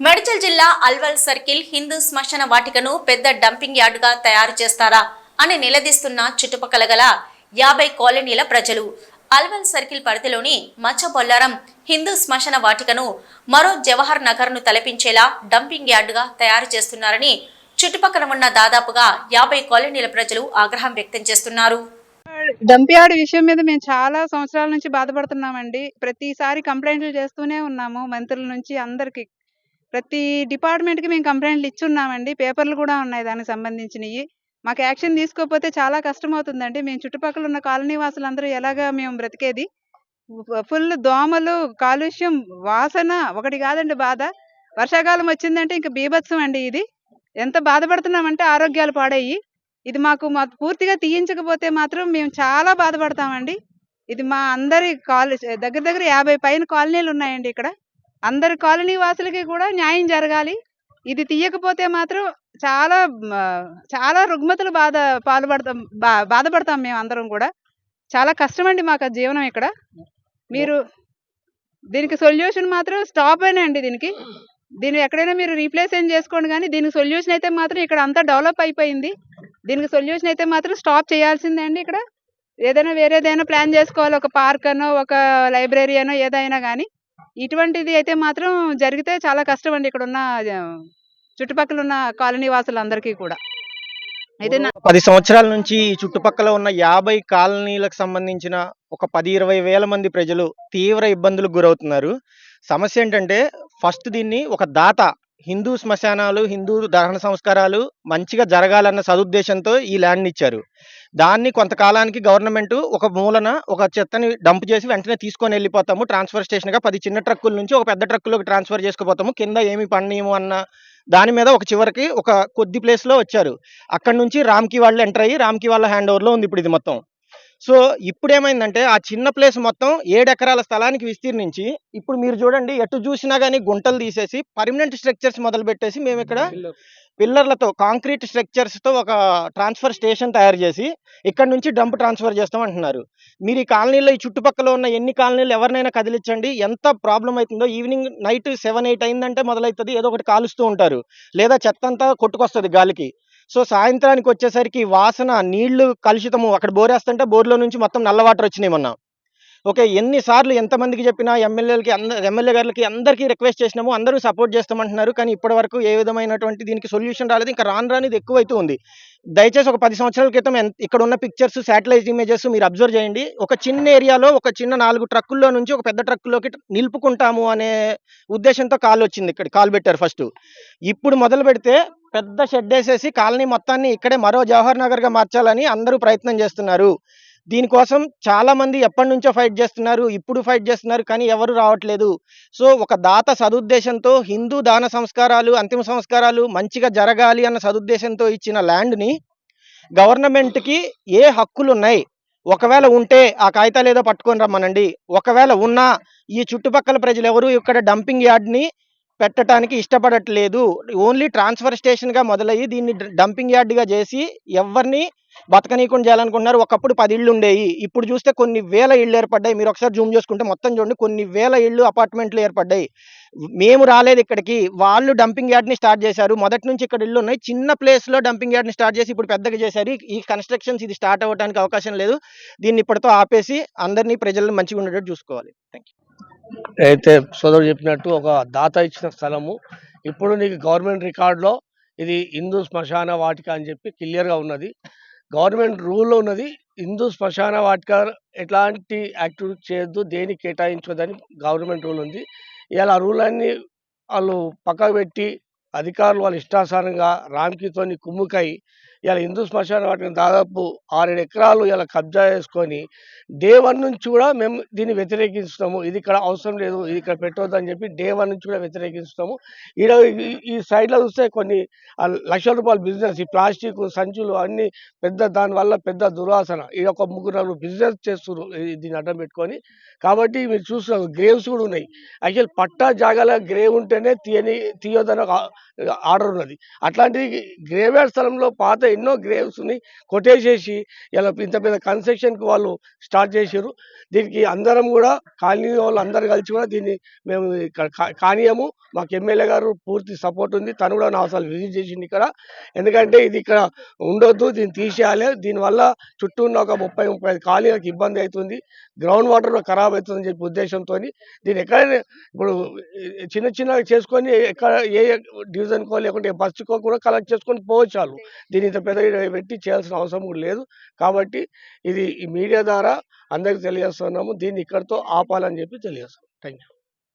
మేడ్చల్ జిల్లా అల్వల్ సర్కిల్ హిందూ శ్మశాన వాటికను పెద్ద డంపింగ్ యార్డుగా తయారు చేస్తారా అని నిలదీస్తున్న చుట్టుపక్కల గల యాభై కాలనీల ప్రజలు. అల్వల్ సర్కిల్ పరిధిలోని మచ్చబొల్లారం హిందూ శ్మశాన వాటికను మరో జవహర్ నగర్ను తలపించేలా డంపింగ్ యార్డుగా తయారు చేస్తున్నారని చుట్టుపక్కల ఉన్న దాదాపుగా యాభై కాలనీల ప్రజలు ఆగ్రహం వ్యక్తం చేస్తున్నారు. డంపియార్డ్ విషయం మీద మేము చాలా సంవత్సరాల నుంచి బాధపడుతున్నామండి. ప్రతిసారి కంప్లైంట్లు చేస్తూనే ఉన్నాము. మంత్రుల నుంచి అందరికి ప్రతి డిపార్ట్మెంట్కి మేము కంప్లైంట్లు ఇచ్చున్నామండి. పేపర్లు కూడా ఉన్నాయి దానికి సంబంధించినవి మాకు యాక్షన్ తీసుకోకపోతే చాలా కష్టం అవుతుందండి మేము చుట్టుపక్కల ఉన్న కాలనీ వాసులందరూ ఎలాగా మేము బ్రతికేది? ఫుల్ దోమలు కాలుష్యం వాసన ఒకటి కాదండి బాధ. వర్షాకాలం వచ్చిందంటే ఇంకా బీభత్సం అండి ఇది. ఎంత బాధపడుతున్నామంటే ఆరోగ్యాలు పాడయ్యి. ఇది మాకు మా పూర్తిగా తీయించకపోతే మాత్రం మేము చాలా బాధపడతామండి. ఇది మా అందరి కాలనీ దగ్గర దగ్గర యాభై పైన కాలనీలు ఉన్నాయండి ఇక్కడ. అందరి కాలనీ వాసులకి కూడా న్యాయం జరగాలి. ఇది తీయకపోతే మాత్రం చాలా చాలా రుగ్మతలు బాధ పాల్పడతాం బా బాధపడతాం మేము అందరం కూడా. చాలా కష్టమండి మాకు జీవనం ఇక్కడ. మీరు దీనికి సొల్యూషన్ మాత్రం స్టాప్ అండి దీనికి. దీన్ని ఎక్కడైనా మీరు రీప్లేస్ ఏం చేసుకోండి కానీ దీనికి సొల్యూషన్ అయితే మాత్రం ఇక్కడ అంతా డెవలప్ అయిపోయింది. దీనికి సొల్యూషన్ అయితే మాత్రం స్టాప్ చేయాల్సిందే అండి ఇక్కడ. ఏదైనా వేరేదైనా ప్లాన్ చేసుకోవాలి. ఒక పార్క్ అనో ఒక లైబ్రరీ అనో ఏదైనా కానీ. ఇటువంటిది అయితే మాత్రం జరిగితే చాలా కష్టం అండి ఇక్కడ ఉన్న చుట్టుపక్కల ఉన్న కాలనీ వాసులందరికీ కూడా. అయితే నా- పది సంవత్సరాల నుంచి ఈ చుట్టుపక్కల ఉన్న యాభై కాలనీలకు సంబంధించిన ఒక పది ఇరవై వేల మంది ప్రజలు తీవ్ర ఇబ్బందులకు గురవుతున్నారు. సమస్య ఏంటంటే ఫస్ట్ దీన్ని ఒక దాత హిందూ శ్మశానాలు హిందూ దహన సంస్కారాలు మంచిగా జరగాలన్న సదుద్దేశంతో ఈ ల్యాండ్ ఇచ్చారు. దాన్ని కొంతకాలానికి గవర్నమెంట్ ఒక మూలన ఒక చెత్తని డంప్ చేసి వెంటనే తీసుకొని వెళ్ళిపోతాము. ట్రాన్స్ఫర్ స్టేషన్గా పది చిన్న ట్రక్కుల నుంచి ఒక పెద్ద ట్రక్కులోకి ట్రాన్స్ఫర్ చేసుకుపోతాము. కింద ఏమి పండియము అన్న దాని మీద ఒక చివరికి ఒక కొద్ది ప్లేస్లో వచ్చారు. అక్కడ నుంచి రామ్కి వాళ్ళు ఎంటర్ అయ్యి రామ్కి వాళ్ళ హ్యాండ్ ఓవర్లో ఉంది ఇప్పుడు ఇది మొత్తం. సో ఇప్పుడు ఏమైందంటే ఆ చిన్న ప్లేస్ మొత్తం ఏడు ఎకరాల స్థలానికి విస్తీర్ణించి ఇప్పుడు మీరు చూడండి ఎటు చూసినా కానీ గుంటలు తీసేసి పర్మనెంట్ స్ట్రక్చర్స్ మొదలు పెట్టేసి మేము ఇక్కడ పిల్లర్లతో కాంక్రీట్ స్ట్రక్చర్స్తో ఒక ట్రాన్స్ఫర్ స్టేషన్ తయారు చేసి ఇక్కడ నుంచి డంప్ ట్రాన్స్ఫర్ చేస్తాం అంటున్నారు. మీరు ఈ కాలనీలో ఈ చుట్టుపక్కల ఉన్న ఎన్ని కాలనీలు ఎవరినైనా కదిలించండి ఎంత ప్రాబ్లం అవుతుందో ఈవినింగ్ నైట్ సెవెన్ ఎయిట్ అయిందంటే మొదలవుతుంది ఏదో ఒకటి కాలుస్తూ ఉంటారు. లేదా చెత్త అంతా కొట్టుకొస్తుంది గాలికి. సో సాయంత్రానికి వచ్చేసరికి వాసన నీళ్ళు కలుషితము అక్కడ బోరేస్తుంటే బోర్లో నుంచి మొత్తం నల్ల వాటర్ వచ్చినాయి మొన్న. ఓకే ఎన్నిసార్లు ఎంతమందికి చెప్పినా ఎమ్మెల్యేలకి అందరు ఎమ్మెల్యే గారికి అందరికీ రిక్వెస్ట్ చేసినాము అందరూ సపోర్ట్ చేస్తామంటున్నారు కానీ ఇప్పటి వరకు ఏ విధమైనటువంటి దీనికి సొల్యూషన్ రాలేదు ఇంకా రాను రానిది ఎక్కువైతే ఉంది. దయచేసి ఒక పది సంవత్సరాల క్రితం ఇక్కడ ఉన్న పిక్చర్స్ శాటిలైట్ ఇమేజెస్ మీరు అబ్జర్వ్ చేయండి. ఒక చిన్న ఏరియాలో ఒక చిన్న నాలుగు ట్రక్కుల్లో నుంచి ఒక పెద్ద ట్రక్కులోకి నిలుపుకుంటాము అనే ఉద్దేశంతో కాల్ వచ్చింది ఇక్కడ కాల్ పెట్టారు ఫస్ట్. ఇప్పుడు మొదలు పెడితే పెద్ద షెడ్ వేసేసి కాలనీ మొత్తాన్ని ఇక్కడే మరో జవహర్ నగర్గా మార్చాలని అందరూ ప్రయత్నం చేస్తున్నారు. దీనికోసం చాలా మంది ఎప్పటి నుంచో ఫైట్ చేస్తున్నారు ఇప్పుడు ఫైట్ చేస్తున్నారు కానీ ఎవరు రావట్లేదు. సో ఒక దాత సదుద్దేశంతో హిందూ దాన సంస్కారాలు అంతిమ సంస్కారాలు మంచిగా జరగాలి అన్న సదుద్దేశంతో ఇచ్చిన ల్యాండ్ని గవర్నమెంట్కి ఏ హక్కులు ఉన్నాయి? ఒకవేళ ఉంటే ఆ కాగితాలు ఏదో పట్టుకొని రమ్మనండి. ఒకవేళ ఉన్నా ఈ చుట్టుపక్కల ప్రజలు ఎవరు ఇక్కడ డంపింగ్ యార్డ్ని పెట్టడానికి ఇష్టపడట్లేదు. ఓన్లీ ట్రాన్స్ఫర్ స్టేషన్గా మొదలయ్యి దీన్ని డంపింగ్ యార్డ్గా చేసి ఎవరిని బతకనీయకుండా చేయాలనుకుంటున్నారు. ఒకప్పుడు పది ఇళ్ళు ఉండేవి. ఇప్పుడు చూస్తే కొన్ని వేల ఇళ్ళు ఏర్పడ్డాయి. మీరు ఒకసారి జూమ్ చేసుకుంటే మొత్తం చూడండి కొన్ని వేల ఇళ్ళు అపార్ట్మెంట్లు ఏర్పడ్డాయి. మేము రాలేదు ఇక్కడికి. వాళ్ళు డంపింగ్ యార్డ్ని స్టార్ట్ చేశారు. మొదటి నుంచి ఇక్కడ ఇళ్ళు ఉన్నాయి. చిన్న ప్లేస్లో డంపింగ్ యార్డ్ని స్టార్ట్ చేసి ఇప్పుడు పెద్దగా చేశారు. ఈ- కన్స్ట్రక్షన్స్ ఇది స్టార్ట్ అవ్వడానికి అవకాశం లేదు. దీన్ని ఇప్పటితో ఆపేసి అందరినీ ప్రజలను మంచిగా ఉండేటట్టు చూసుకోవాలి. థ్యాంక్ అయితే సోదరుడు చెప్పినట్టు ఒక దాత ఇచ్చిన స్థలము. ఇప్పుడు నీకు గవర్నమెంట్ రికార్డులో ఇది హిందూ శ్మశాన వాటిక అని చెప్పి క్లియర్గా ఉన్నది. గవర్నమెంట్ రూల్లో ఉన్నది హిందూ శ్మశాన వాటిక ఎట్లాంటి యాక్టివిటీ చేయొద్దు దేనికి కేటాయించొద్దని గవర్నమెంట్ రూల్ ఉంది. ఇలా రూల్ అన్నీ వాళ్ళు పక్కకు పెట్టి అధికారులు వాళ్ళ ఇష్టాసారంగా రామ్కీతోని కుమ్ముకై ఇలా హిందూ శ్మశాన వాటిని దాదాపు ఆరేడు ఎకరాలు ఇలా కబ్జా చేసుకొని డే వన్ నుంచి కూడా మేము దీన్ని వ్యతిరేకిస్తున్నాము. ఇది ఇక్కడ అవసరం లేదు ఇది ఇక్కడ పెట్టవద్దు అని చెప్పి డే వన్ నుంచి కూడా వ్యతిరేకిస్తున్నాము. ఈడ ఈ- ఈ సైడ్లో చూస్తే కొన్ని లక్షల రూపాయల బిజినెస్ ఈ ప్లాస్టిక్ సంచులు అన్ని పెద్ద దానివల్ల పెద్ద దుర్వాసన. ఈ ఒక ముగ్గురు బిజినెస్ చేస్తున్నారు దీన్ని అడ్డం పెట్టుకొని. కాబట్టి మీరు చూస్తున్నారు గ్రేవ్స్ కూడా ఉన్నాయి. యాక్చువల్ పట్టా జాగాల గ్రేవ్ ఉంటేనే తీయని తీయొద్దని ఒక ఆర్డర్ ఉన్నది. అట్లాంటిది గ్రేవేర్ స్థలంలో పాత ఎన్నో గ్రేవ్స్ని కొట్టేసేసి ఇలా ఇంత పెద్ద కన్స్ట్రక్షన్కి వాళ్ళు స్టార్ట్ చేశారు దీనికి అందరం కూడా కాలనీ వాళ్ళు అందరు కలిసి కూడా దీన్ని మేము ఇక్కడ కా- కానీయము. మాకు ఎమ్మెల్యే గారు పూర్తి సపోర్ట్ ఉంది. తను కూడా నా అసలు విజిట్ చేసింది ఇక్కడ. ఎందుకంటే ఇది ఇక్కడ ఉండొద్దు దీన్ని తీసేయాలి. దీనివల్ల చుట్టూ ఉన్న ఒక ముప్పై ముప్పై ఐదు కాలనీలకు ఇబ్బంది అవుతుంది. గ్రౌండ్ వాటర్ ఖరాబ్ అవుతుందని చెప్పి ఉద్దేశంతో దీన్ని ఎక్కడైనా ఇప్పుడు చిన్న చిన్నగా చేసుకొని ఎక్కడ ఏ డివిజన్కో లేకుంటే బస్సుకో కూడా కలెక్ట్ చేసుకొని పోవచ్చు వాళ్ళు. ఇంత పెద్ద పెట్టి చేయాల్సిన అవసరం కూడా లేదు. కాబట్టి ఇది ఈ మీడియా ద్వారా అందరికి తెలియజేస్తున్నాము. దీన్ని ఇక్కడితో ఆపాలని చెప్పి తెలియజేస్తాం థ్యాంక్ యూ